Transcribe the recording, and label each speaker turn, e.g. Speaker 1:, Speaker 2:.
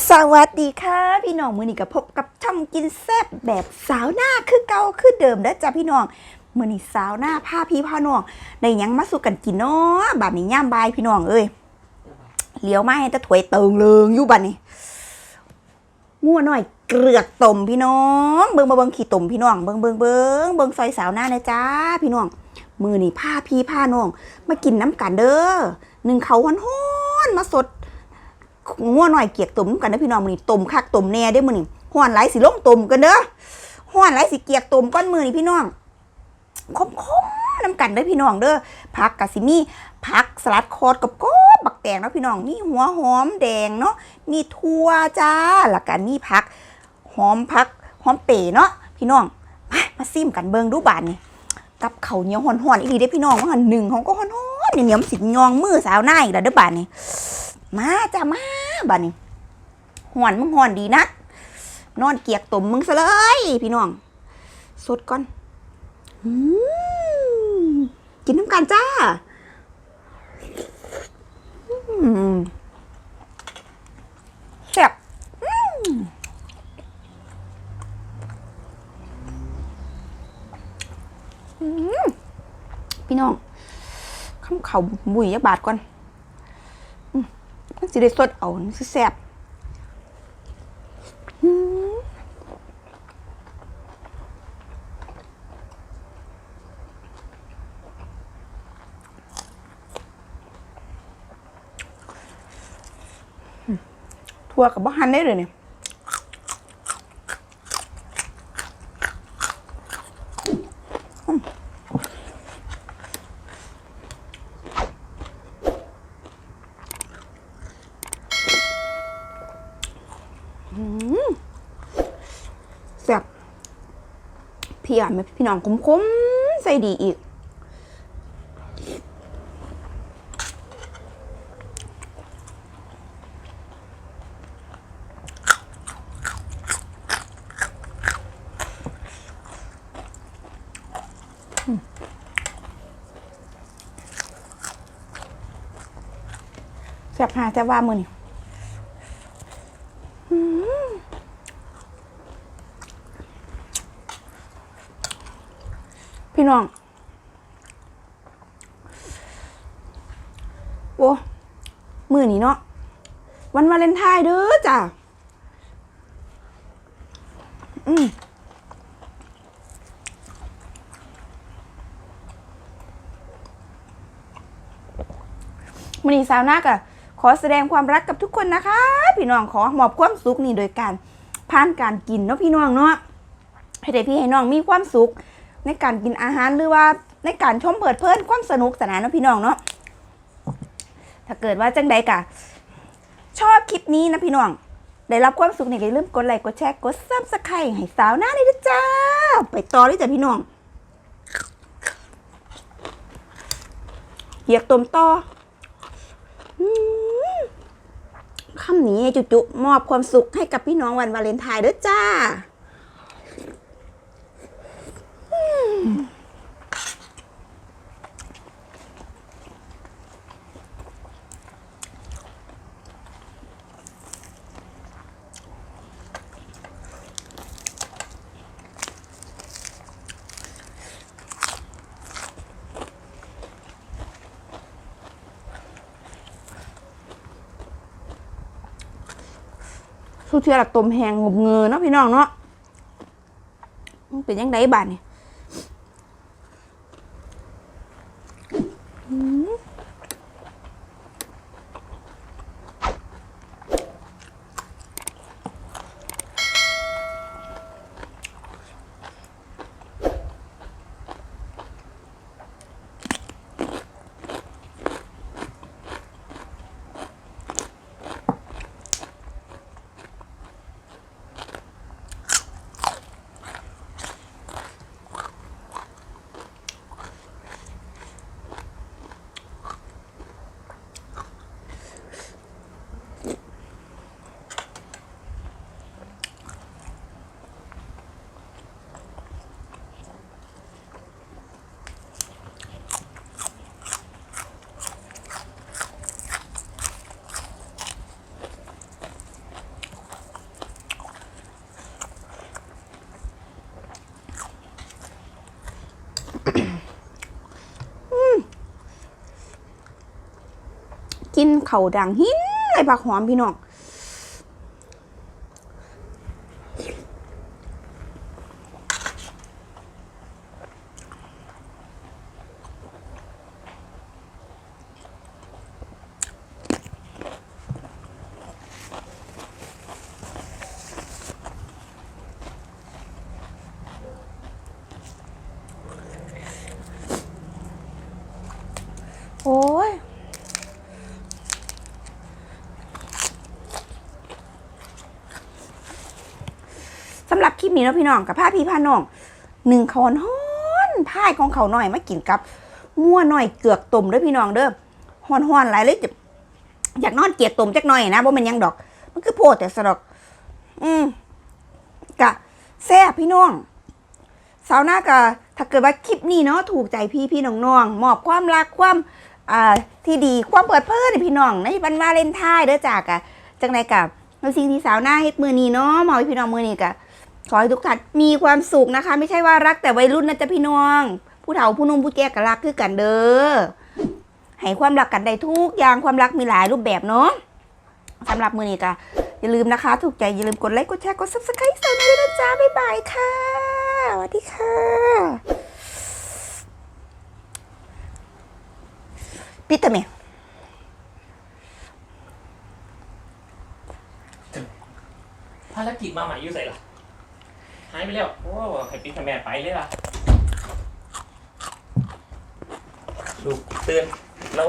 Speaker 1: สวัสดีค่ะ พี่น้องมือนี้ก็พบกับช่ำกินแซ่บแบบสาวหน้าคือเก่าคือเดิมแล้วจ้ะพี่น้องมือนี้สาวหน้าผ้าพี่ผ้าน้องได้ยังมาสู่กันกินเนาะบาดนี้ย่ามบายพี่น้องเอ้ยเลี้ยวมาให้ตะถวยเติงเลิงอยู่บัดนี้งัวหน่อยเกลือกต้มพี่น้องเบิ่งมาเบิ่งขี้ต้มพี่น้องเบิ่งเบิ่งเบิ่งเบิ่งซอยสาวหน้านะจ้าพี่น้องมือนี้ผ้าพี่ผ้าน้องมากินน้ำกันเด้อหนึ่งเขาฮ้อนๆมาสด งัวหน่อยเกียกตุ่มกันนะพี่น้องมือนี่ตุ่มคักตุ่มแน่เด้มือนี่ห้อนไหลสิลงตุ่มกันเด้อห้อนไหลสิเกียกตุ่มก้อนมือนี่พี่น้องคมคมๆน้ำกันเด้อพี่น้องเด้อผักกะสิมีผักสลัดคอดกับกบบักแตงเนาะพี่น้องมีหัวหอมแดงเนาะมีถั่วจ้าแล้วก็มีผักหอมผักหอมเป๋เนาะพี่น้องมามาซิมกันเบิงดูบานนี่กับเขาเหนียวห่อนๆอีหลีเด้พี่น้องว่าหันหนึ่งของก็ห่อนๆเหนียวๆมันสิยองมือสาวหน้าอีกแล้วเด้อบานนี่มาจ้ามา บ้านี้ห่อนมึงห่อนดีนักนอนเกียกตุ่มมึงซะเลย พี่น้องสดก่อนอืมกินน้ำกันจ้าอืมแซ่บอืมพี่น้องข้ามเขาบุยยักบาทก่อน มันสิได้สดเอาสิแซ่บทั่วกับบ้านได้เลยเนี่ยอืมแซ่บ พี่อะแม่พี่น้องคมๆใส่ดีอีก แซ่บหาแซ่บว่ามือนี่อืม พี่น้อง โอ้มือนี้เนาะวันวาเลนไทน์เด้อจ้ะ อืมมณีสาวนักอะขอแสดงความรักกับทุกคนนะคะ พี่น้องขอมอบความสุขนี่โดยการผ่านการกินเนาะพี่น้องเนาะให้ได้พี่ให้น้องมีความสุข ในการกินอาหารหรือว่าในการชมเปิดเพลินความสนุกสนานนะพี่น้องเนาะถ้าเกิดว่าจังใดกะ ชอบคลิปนี้นะพี่น้อง ได้รับความสุขเนี่ยอย่าลืมกดไลค์กดแชร์กดซับสไครต์ให้สาวหน้าเลยนะจ้า ไปต่อเลยจ้ะพี่น้องเหยียกต้มต่ออืมคำนี้จุๆมอบความสุขให้กับพี่น้องวันวาเลนไทน์ด้วยจ้า สุเทียหลักตมแหงงบเงอเนาะพี่น้องเนาะมันเป็นยังไงบ้านนี่ กินเขาดังหินเลยผักหอมพี่น้องโอ้ย สำหรับคลิ ปนี้เนาะพี่น้องกับผ้าพี่ผ้าน้องหนึ่งขอนฮ้อนพาของเขาหน่อยมากินกับมั่วหน่อยเกือกต้มด้วยพี่น้องเด้อฮ้อนฮ้อนหลายเลยจะอยากนอนเกียดต้มจักหน่อยนะว่ามันยังดอก มันคือโพดแต่สดอก อืมกะแซ่บพี่น้องสาวหน้ากะถ้าเกิดว่าคลิปนี้เนาะถูกใจพี่พี่น้องน้องๆมอบความรักความอ่าที่ดีความเปิดเผยให้พี่น้องในวันวาเลนไทน์เด้อจากะจังไดกับสิ่งที่สาวหน้าเฮ็ดมือนี้เนาะมอบพี่น้องมือนี้กะ ขอให้ทุกท่านมีความสุขนะคะ ไม่ใช่ว่ารักแต่วัยรุ่นนะจ๊ะพี่น้อง ผู้เฒ่าผู้นุ่มผู้แก่ก็รักคือกันเด้อให้ความรักกันได้ทุกอย่างความรักมีหลายรูปแบบเนาะสำหรับมือนี้กะอย่าลืมนะคะ ถูกใจอย่าลืมกดไลค์กดแชร์กด subscribe สวหน้าด้วยนะจ๊ะบ๊ายบายค่ะสวัสดีค่ะปิดทำไม
Speaker 2: ภารกิจมาใหม่ยู่ใส่ล่ะ หายไปแล้ว โอ้ให้ปิดทำแม่ไปเลยล่ะ ลูกตื่นเรา